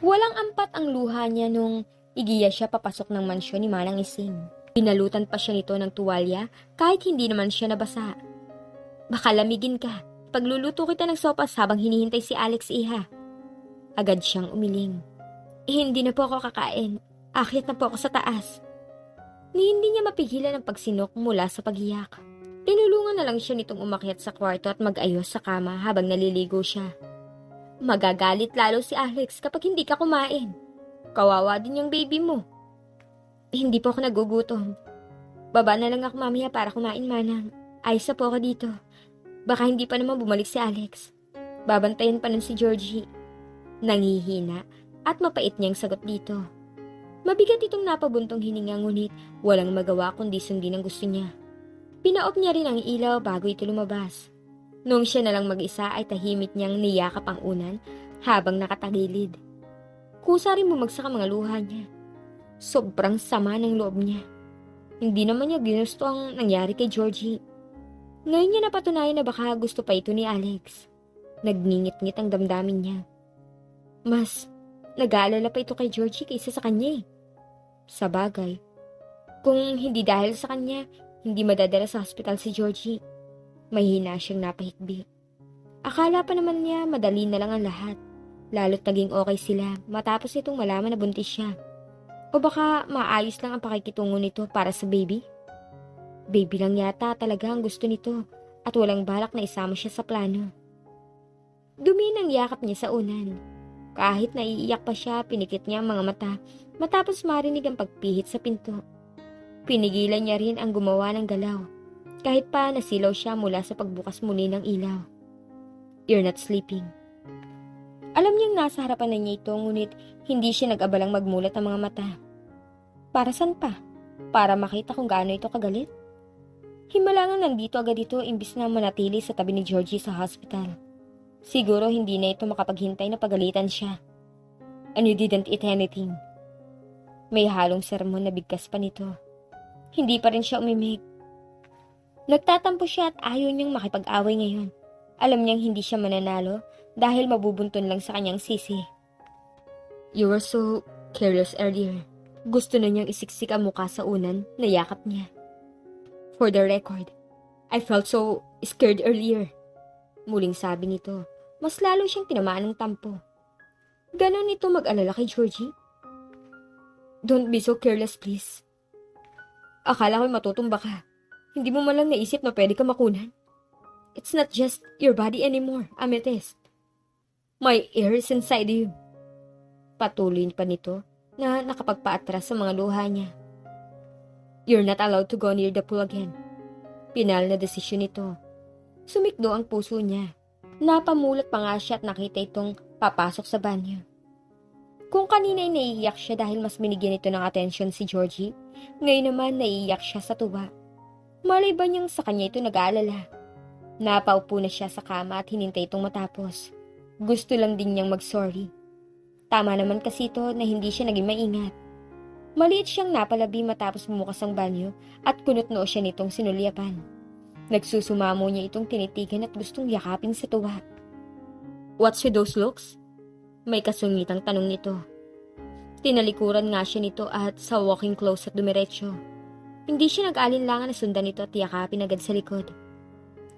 Walang ampat ang luha niya nung igiya siya papasok ng mansyon ni Manang Ising. Pinalutan pa siya nito ng tuwalya kahit hindi naman siya nabasa. Baka lamigin ka. Pagluluto kita ng sopas habang hinihintay si Alex Iha. Agad siyang umiling. Eh, hindi na po ako kakain. Akyat na po ako sa taas. Ni hindi niya mapigilan ang pagsinok mula sa pagiyak. Tinulungan na lang siya nitong umakyat sa kwarto at mag-ayos sa kama habang naliligo siya. Magagalit lalo si Alex kapag hindi ka kumain. Kawawa din yung baby mo. Hindi po ako nagugutom. Baba na lang ako mamaya para kumain manang. Ayos na po ako dito. Baka hindi pa naman bumalik si Alex. Babantayan pa nun si Georgie. Nangihina at mapait niyang sagot dito. Mabigat itong napabuntong hininga ngunit walang magawa kundi sundin ang gusto niya. Pinaop niya rin ang ilaw bago ito lumabas. Noong siya na lang mag-isa ay tahimik niyang niyakap ang unan habang nakatagilid. Kusa rin bumagsak ang mga luha niya. Sobrang sama ng loob niya. Hindi naman niya ginusto ang nangyari kay Georgie. Ngayon niya napatunayan na baka gusto pa ito ni Alex. Nagngingit-ngit ang damdamin niya. Mas nag-aalala pa ito kay Georgie kaysa sa kanya eh. Sa bagay, kung hindi dahil sa kanya, hindi madadala sa hospital si Georgie. Mahina siyang napahikbi. Akala pa naman niya madali na lang ang lahat. Lalo't naging okay sila matapos itong malaman na buntis siya. O baka maayos lang ang pakikitungo nito para sa baby? Baby lang yata talaga ang gusto nito at walang balak na isama siya sa plano. Dumi ng yakap niya sa unan. Kahit naiiyak pa siya, pinikit niya ang mga mata matapos marinig ang pagpihit sa pinto. Pinigilan niya rin ang gumawa ng galaw kahit pa nasilaw siya mula sa pagbukas muli ng ilaw. You're not sleeping. Alam niyang nasa harapan na niya ito ngunit hindi siya nag-abalang magmulat ang mga mata. Para saan pa? Para makita kung gaano ito kagalit? Himala nga nandito agad ito imbis na manatili sa tabi ni Georgie sa hospital. Siguro hindi na ito makapaghintay na pagalitan siya. And you didn't eat anything. May halong sermon na bigkas pa nito. Hindi pa rin siya umimik. Nagtatampo siya at ayaw niyang makipag-away ngayon. Alam niyang hindi siya mananalo dahil mabubuntun lang sa kanyang sisi. You were so careless earlier. Gusto na niyang isiksik ang mukha sa unan na yakap niya. For the record, I felt so scared earlier. Muling sabi nito, mas lalo siyang tinamaan ng tampo. Ganon nito mag-alala kay Georgie? Don't be so careless, please. Akala ko'y matutumba ka. Hindi mo malang naisip na pwede ka makunan. It's not just your body anymore, Amethyst. My air is inside you. Patuloy pa nito na nakapagpaatras sa mga luha niya. You're not allowed to go near the pool again. Pinal na desisyon nito. Sumikdo ang puso niya. Napamulat pa nga siya at nakita itong papasok sa banyo. Kung kanina ay naiiyak siya dahil mas binigyan ito ng atensyon si Georgie, ngayon naman naiiyak siya sa tuwa. Malay ba niyang sa kanya ito nag-aalala? Napaupo na siya sa kama at hinintay itong matapos. Gusto lang din niyang mag-sorry. Tama naman kasi ito na hindi siya naging maingat. Maliit siyang napalabi matapos bumukas ang banyo at kunot noo siya nitong sinulyapan. Nagsusumamo niya itong tinitigan at gustong yakapin sa tuwa. What's with those looks? May kasungitang tanong nito. Tinalikuran nga siya nito at sa walking close at dumiretso. Hindi siya nag-alinlangan na sundan nito at yakapin agad sa likod.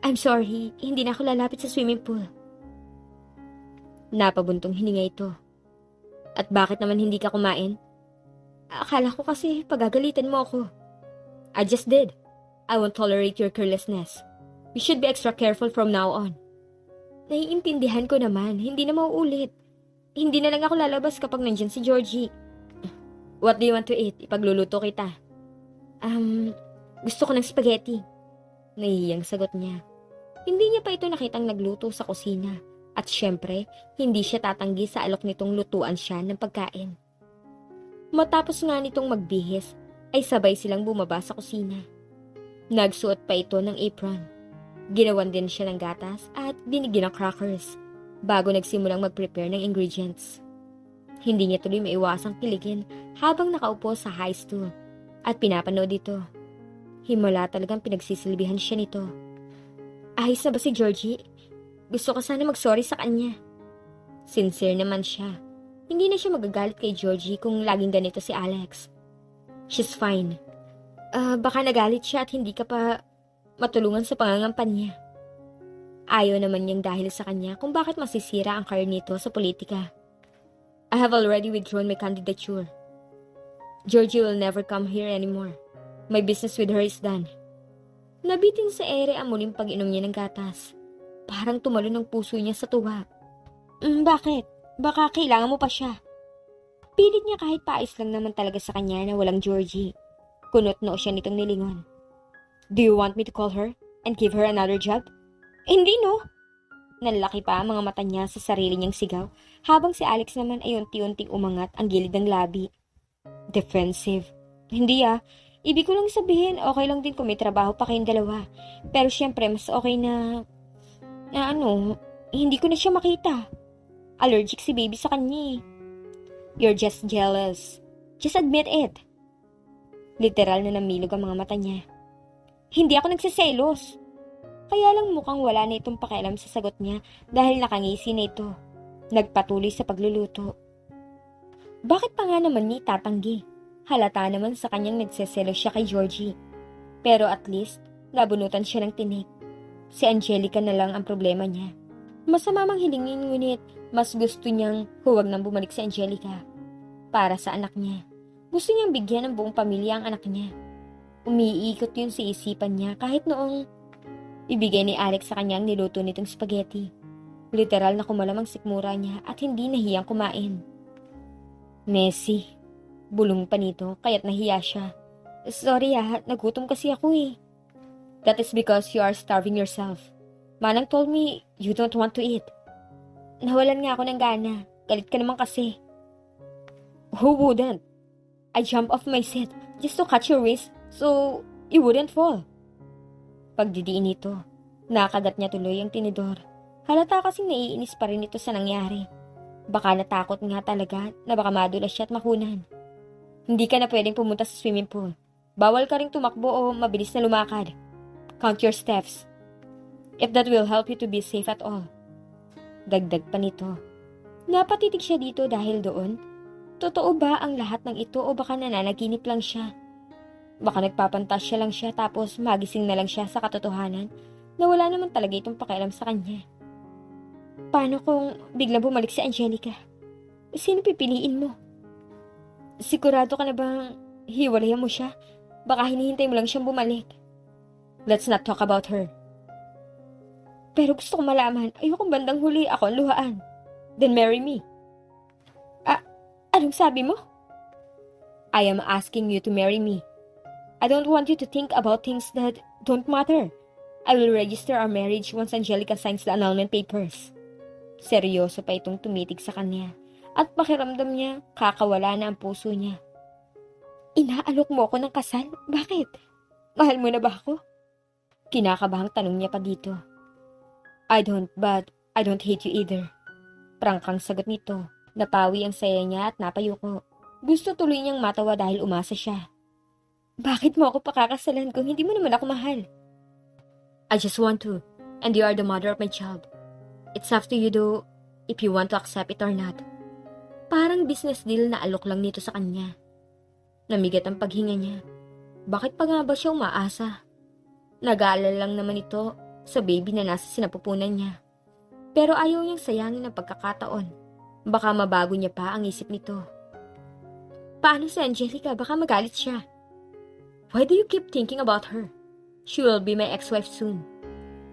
I'm sorry, hindi na ako lalapit sa swimming pool. Napabuntong hininga ito. At bakit naman hindi ka kumain? Akala ko kasi pagagalitan mo ako. I just did. I won't tolerate your carelessness. You should be extra careful from now on. Naiintindihan ko naman, hindi na mauulit. Hindi na lang ako lalabas kapag nandyan si Georgie. What do you want to eat? Ipagluluto kita. Um, gusto ko ng spaghetti. Nahihiyang sagot niya. Hindi niya pa ito nakitang nagluto sa kusina. At syempre, hindi siya tatanggi sa alok nitong lutuan siya ng pagkain. Matapos nga nitong magbihis, ay sabay silang bumaba sa kusina. Nagsuot pa ito ng apron. Ginawan din siya ng gatas at binigyan ng crackers bago nagsimulang mag-prepare ng ingredients. Hindi niya tuloy maiwasang kiligin habang nakaupo sa high stool at pinapanood ito. Himala talagang pinagsisilbihan siya nito. Ayos na ba si Georgie? Gusto ko sana mag-sorry sa kanya. Sincere naman siya. hindi na siya magagalit kay Georgie kung laging ganito si Alex. She's fine. Ah, baka nagalit siya at hindi ka pa matulungan sa pangangampan niya. Ayaw naman niyang dahil sa kanya kung bakit masisira ang career nito sa politika. I have already withdrawn my candidature. Georgie will never come here anymore. My business with her is done. Nabitin sa ere ang muling pag-inom niya ng gatas. Parang tumalo ng puso niya sa tuwa. Mm, bakit? Baka kailangan mo pa siya. Pilit niya kahit paayos lang naman talaga sa kanya na walang Georgie. Kunot noo siya nitong nilingon. Do you want me to call her and give her another job? Hindi no. Nanlaki pa ang mga mata niya sa sarili niyang sigaw habang si Alex naman ay unti-unting umangat ang gilid ng labi. Defensive. Hindi ah. Ibig ko lang sabihin, okay lang din kung may trabaho pa kayong dalawa. Pero syempre, mas okay na... Na ano, hindi ko na siya makita. Allergic si baby sa kanya eh. You're just jealous. Just admit it. Literal na namilog ang mga mata niya. Hindi ako nagsiselos. Kaya lang mukhang wala na itong pakialam sa sagot niya dahil nakangisi na ito. Nagpatuloy sa pagluluto. Bakit pa nga naman ni tatanggi? Halata naman sa kanyang nagseselos siya kay Georgie. Pero at least, nabunutan siya ng tinik. Si Angelica na lang ang problema niya. Masama mang hilingin ngunit mas gusto niyang huwag nang bumalik si Angelica. Para sa anak niya. Gusto niyang bigyan ng buong pamilya ang anak niya. Umiikot yun sa isipan niya kahit noong ibigay ni Alex sa kanyang niluto nitong spaghetti. Literal na kumalamang sikmura niya at hindi nahiyang kumain. Nessie, bulong pa nito kaya't nahiya siya. Sorry ah, nagutom kasi ako eh. That is because you are starving yourself. Manang told me you don't want to eat. Nawalan nga ako ng gana. Galit ka naman kasi. Who wouldn't? I jumped off my seat just to catch your wrist so you wouldn't fall. Pagdidiin nito, nakagat niya tuloy ang tinidor. Halata kasing naiinis pa rin ito sa nangyari. Baka natakot nga talaga na baka madulas siya at makunan. Hindi ka na pwedeng pumunta sa swimming pool. Bawal ka ring tumakbo o mabilis na lumakad. Count your steps. If that will help you to be safe at all. Dagdag pa nito. Napatitig siya dito dahil doon. Totoo ba ang lahat ng ito o baka nananaginip lang siya? Baka nagpapantasya lang siya tapos magising na lang siya sa katotohanan na wala naman talaga itong pakialam sa kanya. Paano kung biglang bumalik si Angelica? Sino pipiliin mo? Sigurado ka na bang hiwalayan mo siya? Baka hinihintay mo lang siyang bumalik. Let's not talk about her. Pero gusto ko malaman, ayokong bandang huli ako ang luhaan. Then marry me. Ah, anong sabi mo? I am asking you to marry me. I don't want you to think about things that don't matter. I will register our marriage once Angelica signs the annulment papers. Seryoso pa itong tumitig sa kanya at pakiramdam niya kakawala na ang puso niya. Inaalok mo ako ng kasal? Bakit? Mahal mo na ba ako? Kinakabahang tanong niya pa dito. I don't, but I don't hate you either. Prangkang sagot nito. Napawi ang saya niya at napayuko. Gusto tuloy niyang matawa dahil umasa siya. Bakit mo ako pakakasalan kung hindi mo naman ako mahal? I just want to, and you are the mother of my child. It's up to you though, if you want to accept it or not. Parang business deal na alok lang nito sa kanya. Namigat ang paghinga niya. Bakit pa nga ba siya umaasa? Nag-aalala lang naman ito sa baby na nasa sinapupunan niya. Pero ayaw niyang sayangin ang pagkakataon. Baka mabago niya pa ang isip nito. Paano si Angelica? Baka magalit siya. Why do you keep thinking about her? She will be my ex-wife soon.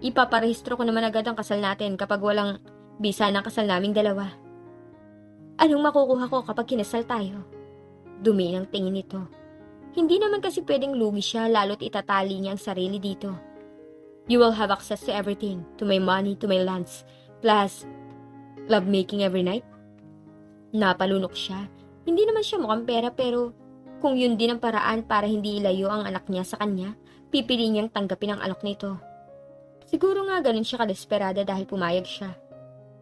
Ipaparehistro ko naman agad ang kasal natin kapag walang bisa ng kasal naming dalawa. Anong makukuha ko kapag kinasal tayo? Dumi ng tingin nito. Hindi naman kasi pwedeng lugi siya lalo't itatali niya ang sarili dito. You will have access to everything, to my money, to my lands, plus love making every night. Napalunok siya. Hindi naman siya mukhang pera pero kung yun din ang paraan para hindi ilayo ang anak niya sa kanya, pipili niyang tanggapin ang alok nito. Siguro nga ganun siya kadesperada dahil pumayag siya.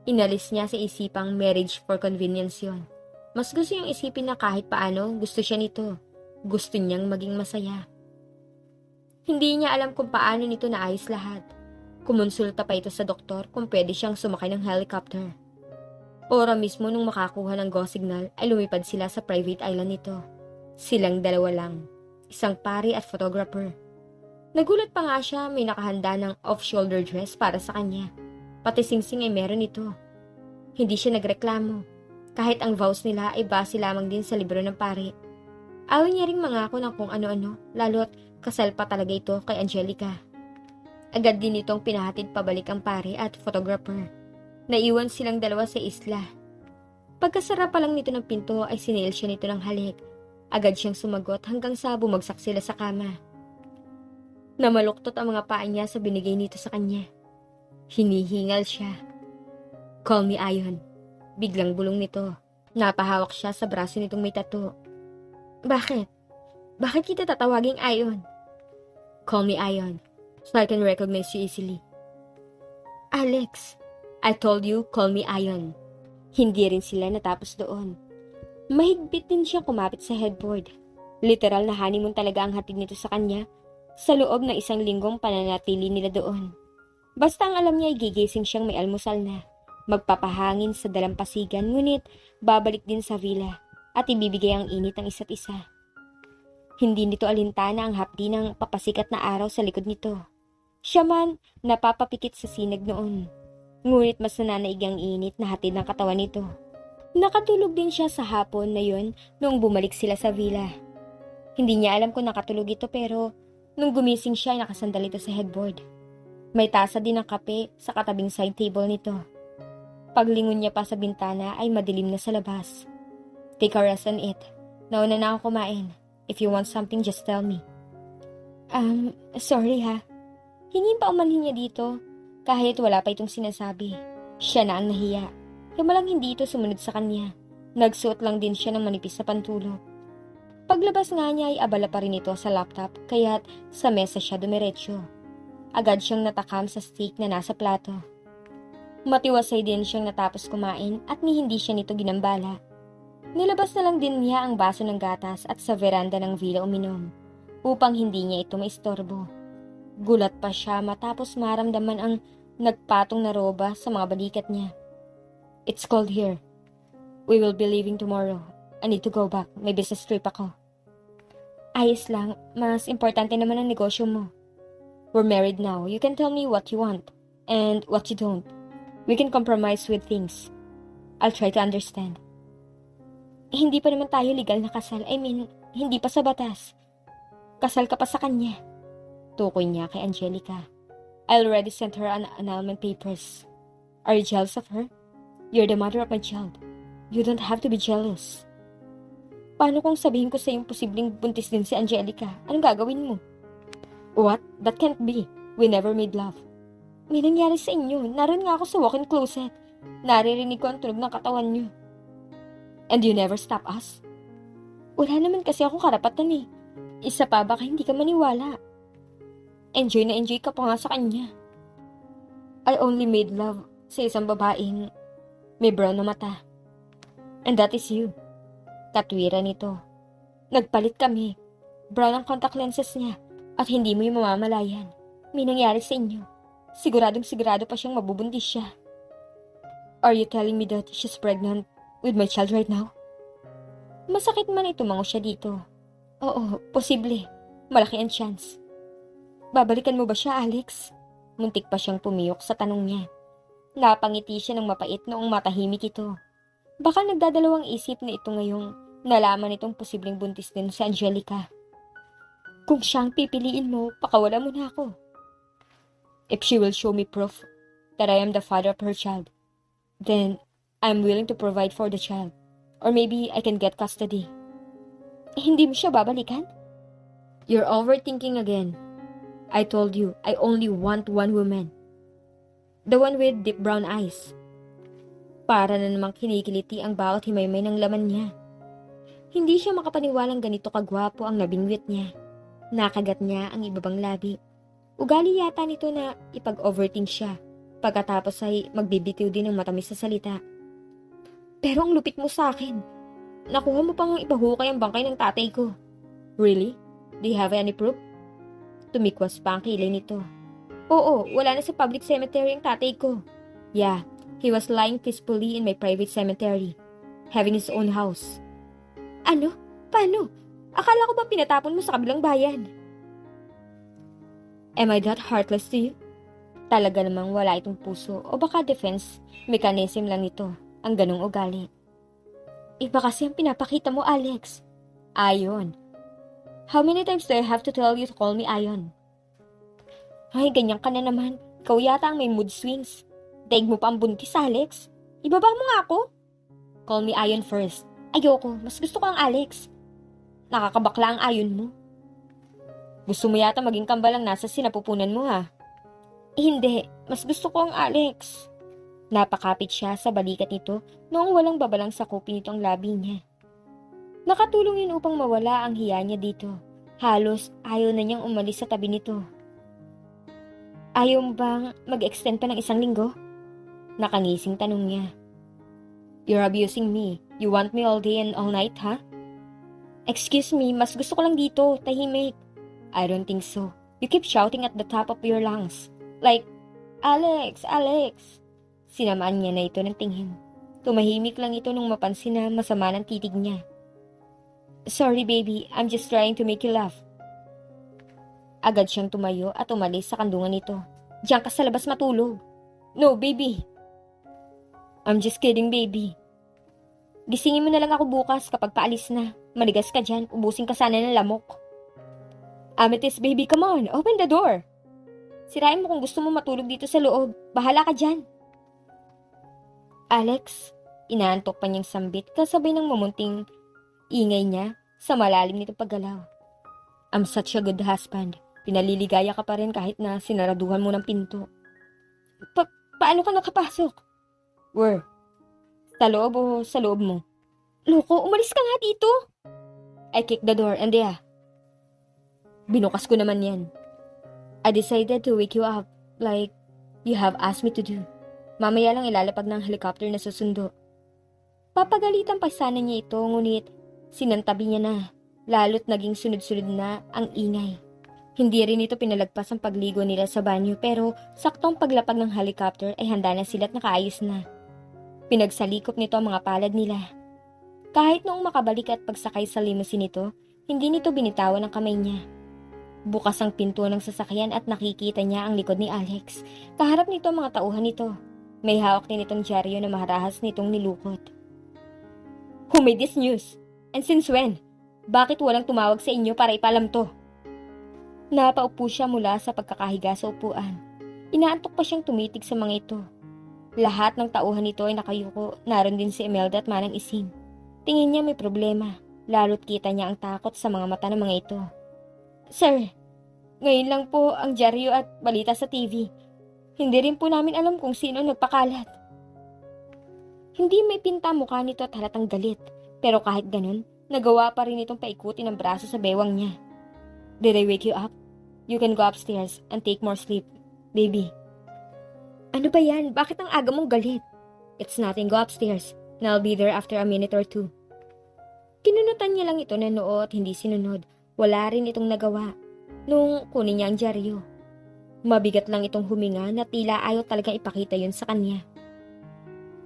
Inalis niya sa isipang marriage for convenience yon. Mas gusto niyang isipin na kahit paano gusto siya nito. Gusto niyang maging masaya. Hindi niya alam kung paano nito naayos lahat. Kumonsulta pa ito sa doktor kung pwede siyang sumakay ng helicopter. Ora mismo nung makakuha ng go signal ay lumipad sila sa private island nito. Silang dalawa lang, isang pari at photographer. Nagulat pa nga siya may nakahanda ng off-shoulder dress para sa kanya. Pati singsing ay meron ito. Hindi siya nagreklamo. Kahit ang vows nila ay base lamang din sa libro ng pari. Ayaw niya ring mangako ng kung ano-ano, lalo't kasal pa talaga ito kay Angelica. Agad din itong pinahatid pabalik ang pare at photographer. Naiwan silang dalawa sa isla. Pagkasara pa lang nito ng pinto ay sinail siya nito ng halik. Agad siyang sumagot hanggang sa bumagsak sila sa kama. Namaluktot ang mga paa niya sa binigay nito sa kanya. Hinihingal siya. Call me Ayon. Biglang bulong nito. Napahawak siya sa braso nitong may tato. Bakit? Bakit kita tatawaging Ayon? Call me Ayon. So I can recognize you easily. Alex, I told you, call me Ayon. Hindi rin sila natapos doon. Mahigpit din siyang kumapit sa headboard. Literal na honeymoon talaga ang hatid nito sa kanya sa loob ng isang linggong pananatili nila doon. Basta ang alam niya ay gigising siyang may almusal na. Magpapahangin sa dalampasigan ngunit babalik din sa villa at ibibigay ang init ng isa't isa. Hindi nito alintana ang hapdi ng papasikat na araw sa likod nito. Siya man napapapikit sa sinag noon. Ngunit mas nananaig ang init na hatid ng katawan nito. Nakatulog din siya sa hapon na yun noong bumalik sila sa villa. Hindi niya alam kung nakatulog ito pero nung gumising siya ay nakasandal ito sa headboard. May tasa din ng kape sa katabing side table nito. Paglingon niya pa sa bintana ay madilim na sa labas. Take a rest and eat. Nauna na ako kumain. If you want something, just tell me. Um, sorry ha. Hingin pa umanhin niya dito kahit wala pa itong sinasabi. Siya na ang nahiya. Kaya lang hindi ito sumunod sa kanya. Nagsuot lang din siya ng manipis na pantulog. Paglabas nga niya ay abala pa rin ito sa laptop kaya't sa mesa siya dumiretso. Agad siyang natakam sa steak na nasa plato. Matiwasay din siyang natapos kumain at ni hindi siya nito ginambala. Nilabas na lang din niya ang baso ng gatas at sa veranda ng villa uminom upang hindi niya ito maistorbo. Gulat pa siya matapos maramdaman ang nagpatong na roba sa mga balikat niya. It's cold here. We will be leaving tomorrow. I need to go back. May business trip ako. Ayos lang. Mas importante naman ang negosyo mo. We're married now. You can tell me what you want and what you don't. We can compromise with things. I'll try to understand. Hindi pa naman tayo legal na kasal. I mean, hindi pa sa batas. Kasal ka pa sa kanya. Tukoy niya kay Angelica. I already sent her an annulment papers. Are you jealous of her? You're the mother of my child. You don't have to be jealous. Paano kung sabihin ko sa yung posibleng buntis din si Angelica? Anong gagawin mo? What? That can't be. We never made love. May nangyari sa inyo. Naroon nga ako sa walk-in closet. Naririnig ko ang tunog ng katawan niyo. And you never stop us? Wala naman kasi akong karapatan eh. Isa pa baka hindi ka maniwala. Enjoy na enjoy ka pa nga sa kanya. I only made love sa isang babaeng may brown na mata. And that is you. Katwira nito. Nagpalit kami. Brown ang contact lenses niya at hindi mo yung mamamalayan. May nangyari sa inyo. Siguradong sigurado pa siyang mabubuntis siya. Are you telling me that she's pregnant with my child right now? Masakit man ito mango siya dito. Oo, posible. Malaki ang chance. Babalikan mo ba siya, Alex? Muntik pa siyang pumiyok sa tanong niya. Napangiti siya ng mapait noong matahimik ito. Baka nagdadalawang isip na ito ngayong nalaman itong posibleng buntis din si Angelica. Kung siyang pipiliin mo, pakawala mo na ako. If she will show me proof that I am the father of her child, then I'm willing to provide for the child. Or maybe I can get custody. Eh, hindi mo siya babalikan? You're overthinking again. I told you, I only want one woman. The one with deep brown eyes. Para na namang kinikiliti ang bawat himaymay ng laman niya. Hindi siya makapaniwalang ganito kagwapo ang nabingwit niya. Nakagat niya ang ibabang labi. Ugali yata nito na ipag-overthink siya. Pagkatapos ay magbibitiw din ng matamis sa salita. Pero ang lupit mo sa akin. Nakuha mo pang ipahukay ang bangkay ng tatay ko. Really? Do you have any proof? Tumikwas pa ang kilay nito. Oo, wala na sa public cemetery ang tatay ko. Yeah, He was lying peacefully in my private cemetery, having his own house. Ano? Paano? Akala ko ba pinatapon mo sa kabilang bayan? Am I that heartless to you? Talaga namang wala itong puso o baka defense mechanism lang ito ang ganong ugali. Iba kasi ang pinapakita mo, Alex. Ayon. How many times do I have to tell you to call me Ayon? Ay, ganyan ka na naman. Ikaw yata ang may mood swings. Daig mo pa ang buntis, Alex. Ibaba mo nga ako. Call me Ayon first. Ayoko, mas gusto ko ang Alex. Nakakabakla ang ayon mo. Gusto mo yata maging kambal ang nasa sinapupunan mo ha? Eh, hindi, mas gusto ko ang Alex. Napakapit siya sa balikat nito noong walang babalang sakupin nito ang labi niya. Nakatulong yun upang mawala ang hiya niya dito. Halos ayaw na niyang umalis sa tabi nito. Ayaw bang mag-extend pa ng isang linggo? Nakangising tanong niya. You're abusing me. You want me all day and all night, ha? Excuse me, mas gusto ko lang dito, tahimik. I don't think so. You keep shouting at the top of your lungs. Like, Alex, Alex. Sinamaan niya na ito ng tingin. Tumahimik lang ito nung mapansin na masama ng titig niya. Sorry baby, I'm just trying to make you laugh. Agad siyang tumayo at umalis sa kandungan nito. Diyan ka sa labas matulog. No, baby. I'm just kidding, baby. Gisingin mo na lang ako bukas kapag paalis na. Maligas ka dyan, ubusin ka sana ng lamok. Amethyst, baby, come on, open the door. Sirain mo kung gusto mo matulog dito sa loob. Bahala ka dyan. Alex, inaantok pa niyang sambit kasabay ng mamunting ingay niya sa malalim nitong paggalaw. I'm such a good husband. Pinaliligaya ka pa rin kahit na sinaraduhan mo ng pinto. Pa- paano ka nakapasok? Where? Sa loob o sa loob mo? Loko, umalis ka nga dito. I kicked the door and yeah. Binukas ko naman yan. I decided to wake you up like you have asked me to do. Mamaya lang ilalapag ng helicopter na susundo. Papagalitan pa sana niya ito ngunit sinantabi niya na lalo't naging sunod-sunod na ang ingay. Hindi rin ito pinalagpas ang pagligo nila sa banyo pero saktong paglapag ng helicopter ay handa na sila't nakaayos na. Pinagsalikop nito ang mga palad nila. Kahit noong makabalik at pagsakay sa limousine nito, hindi nito binitawan ang kamay niya. Bukas ang pinto ng sasakyan at nakikita niya ang likod ni Alex. Kaharap nito ang mga tauhan nito. May hawak din itong dyaryo na maharahas nitong nilukot. Who made this news? And since when? Bakit walang tumawag sa inyo para ipalam to? Napaupo siya mula sa pagkakahiga sa upuan. Inaantok pa siyang tumitig sa mga ito. Lahat ng tauhan nito ay nakayuko. Naroon din si Imelda at Manang Ising. Tingin niya may problema. Lalo't kita niya ang takot sa mga mata ng mga ito. Sir, ngayon lang po ang dyaryo at balita sa TV. Hindi rin po namin alam kung sino nagpakalat. Hindi may pinta mukha nito at halatang galit. Pero kahit ganun, nagawa pa rin itong paikutin ang braso sa bewang niya. Did I wake you up? You can go upstairs and take more sleep, baby. Ano ba yan? Bakit ang aga mong galit? It's nothing, go upstairs. And I'll be there after a minute or two. Kinunutan niya lang ito na noo at hindi sinunod. Wala rin itong nagawa. Nung kunin niya ang dyaryo. Mabigat lang itong huminga na tila ayaw talaga ipakita yun sa kanya.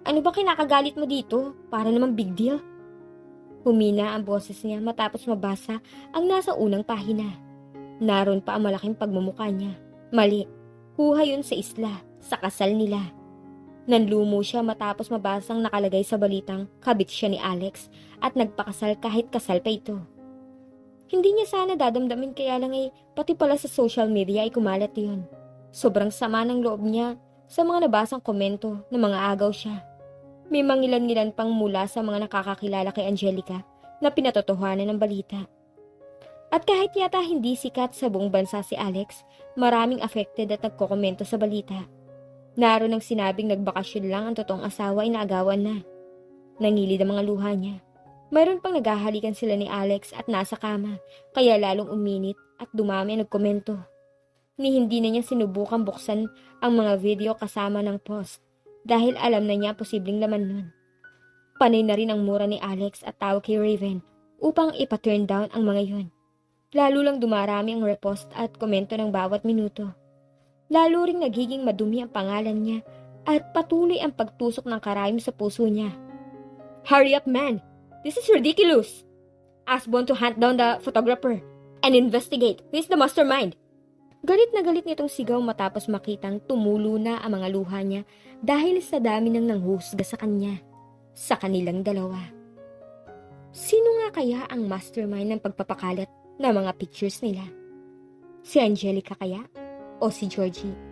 Ano ba kinakagalit mo dito? Para naman big deal. Humina ang boses niya matapos mabasa ang nasa unang pahina. Naroon pa ang malaking pagmumukha niya. Mali. Huha yun sa isla, sa kasal nila. Nanlumo siya matapos mabasang nakalagay sa balitang kabit siya ni Alex at nagpakasal kahit kasal pa ito. Hindi niya sana dadamdamin kaya lang ay pati pala sa social media ay kumalat yun. Sobrang sama ng loob niya sa mga nabasang komento na mga agaw siya. May mangilan-ngilan pang mula sa mga nakakakilala kay Angelica na pinatotohanan ng balita. At kahit yata hindi sikat sa buong bansa si Alex, maraming affected at nagkokomento sa balita. Naroon ang sinabing nagbakasyon lang ang totoong asawa ay naagawan na. Nangilid ang mga luha niya. Mayroon pang naghahalikan sila ni Alex at nasa kama, kaya lalong uminit at dumami ang nagkomento. Ni hindi na niya sinubukan buksan ang mga video kasama ng post dahil alam na niya posibleng laman nun. Panay na rin ang mura ni Alex at tawag kay Raven upang ipa-turn down ang mga yun. Lalo lang dumarami ang repost at komento ng bawat minuto. Lalo ring nagiging madumi ang pangalan niya at patuloy ang pagtusok ng karayom sa puso niya. Hurry up, man! This is ridiculous! Ask Bon to hunt down the photographer and investigate who is the mastermind. Galit na galit nitong sigaw matapos makitang tumulo na ang mga luha niya dahil sa dami ng nanghusga sa kanya, sa kanilang dalawa. Sino nga kaya ang mastermind ng pagpapakalat ng mga pictures nila? Si Angelica kaya? O si Georgie?